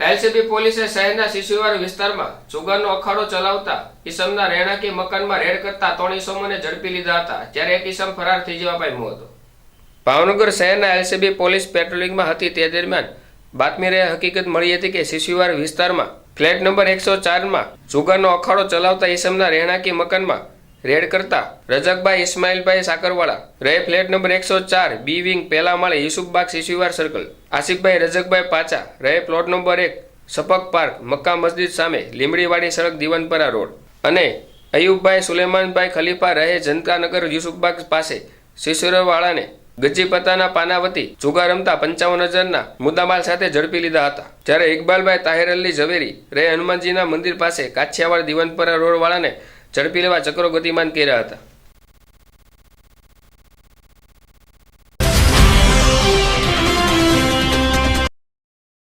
LCB પોલીસે શહેરના શિશુવાર વિસ્તારમાં જુગારનો અખાડો ચલાવતા ઈસમના રહેણાંકી મકાનમાં રેડ કરતા ત્રણ ઈસમોને ઝડપી લીધા હતા, જ્યારે એક ઈસમ ફરાર થઈ જવા પામ્યો હતો. ભાવનગર શહેરના એલસીબી પોલીસ પેટ્રોલિંગમાં હતી, તે દરમિયાન બાતમી રહે હકીકત મળી હતી કે શિશુવાર વિસ્તારમાં ફ્લેટ નંબર એકસો ચારમાં જુગારનો અખાડો ચલાવતા ઈસમના રહેણાંકી મકાનમાં રેડ કરતા રજકભાઈ, ઇસ્માઇલભાઈ સાકરવાળા. રહે ફ્લેટ નંબર એકસો ચાર, બી વિંગ પહેલા માળે યુસુફબાગ, શિશુવાર સર્કલ આસિફભાઈ રજકભાઈ પાચા રહે પ્લોટ નંબર એક, સપક પાર્ક મક્કા મસ્જિદ સામે, લીમડીવાડી સડક, દીવનપરા રોડ. અને અયુબભાઈ, સુલેમાનભાઈ ખલીફા રહે જનતાનગર, યુસુફબાગ પાસે. શિશુરવાળાને ગજીપતાના પાનાવતી જુગા રમતા પંચાવન હજારના મુદ્દામાલ સાથે ઝડપી લીધા હતા. જ્યારે ઇકબાલભાઈ તાહેર અલી ઝવેરી રહે હનુમાનજીના મંદિર પાસે, કાછિયાવાડ, દીવનપરા રોડ વાળાને ઝડપી લેવા ચક્રો ગતિમાન કર્યા હતા.